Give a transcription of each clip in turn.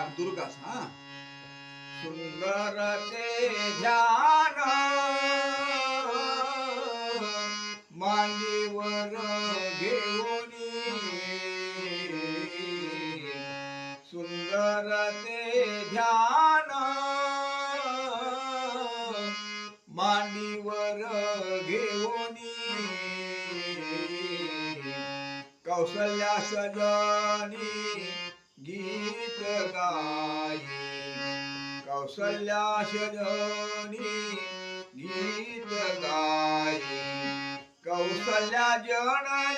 दुर्गास हा. सुंदर ते ध्यान मांडीवर घेऊन सुंदर ते ध्यान मांडीवर घेऊन कौशल्या सजनी गीत गाई कौशल्या सजनी गीत गाई कौशल्या जननी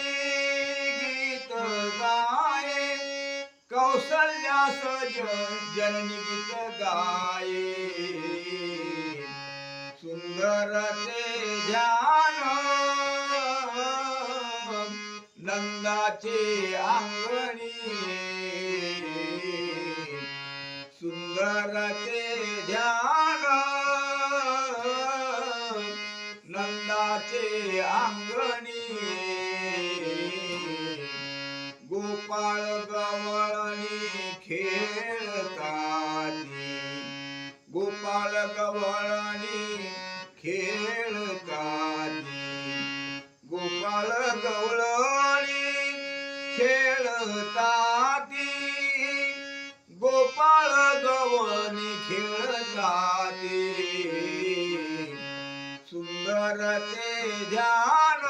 गीत गाये. कौशल्या जननी गीत गाये. सुंदर ते ध्यान नंदाचे अंगणी सुंदर ध्यान. नंदाचे अंगणी. गोपाळ गवळणी खेळताती गोपाळ गवळणी खेळताती गोपाळ गवळणी खेळताती खेळताती सुंदर ते ध्यान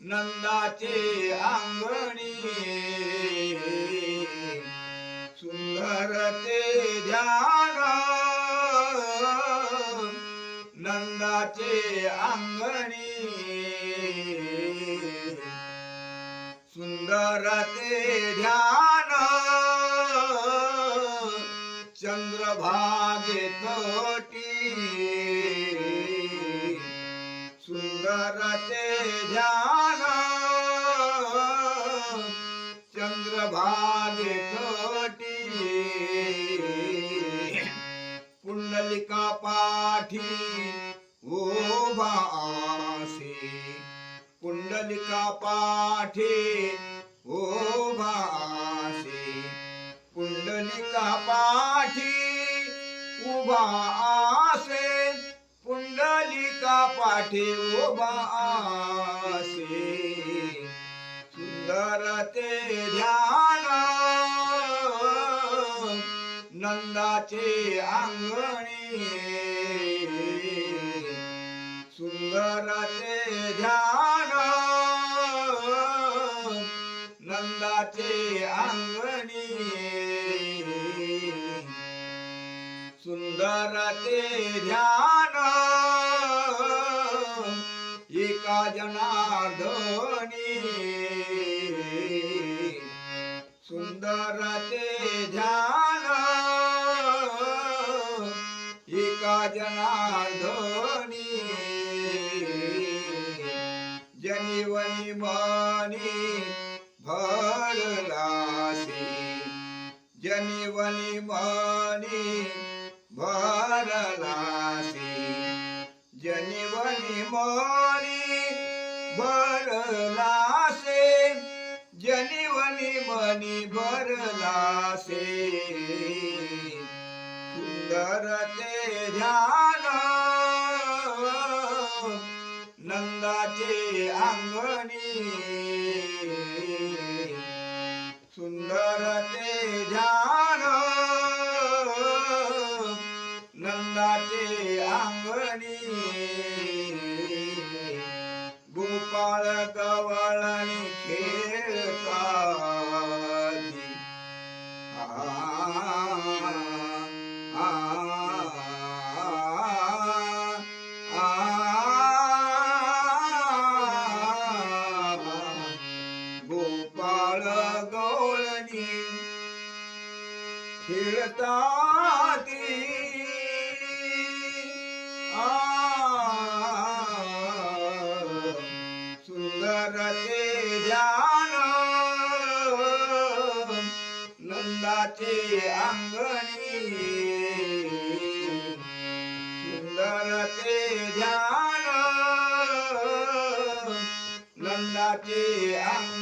नंदाचे अंगणी. सुंदर ते ध्यान नंदाचे अंगणी. सुंदर ते ध्यान भागे तटी. सुंदर ध्यान. चंद्रभागे तटी. पुंडलिका पाठी उभा आसे पुंडलिका पाठी उभा उभा आसे पुंडलिका पाठी उभा आसे सुंदर ते ध्यान. नंदाचे अंगणी. सुंदर ते ध्यान. नंदाचे अंगणी. करते ध्यान. एका जनार्दनी. सुंदर ते ध्यान. एका जनार्दनी. जनिवनी मनी भरलासी जनिवनी मनी भरलासी जनिवनी मोरी भरलासे जनिवनी मनी भरलासे सुंदर ते ध्यान। नंदाचे अंगणी। सुंदर ते ध्यान। नंदाचे अंगणी गोपाळ गवळणी खेळताती आ, आ, आ, சுந்தரே தியானம். நந்தாச்சி அங்கனி சுந்தரே தியானம். நந்தாச்சி அங்க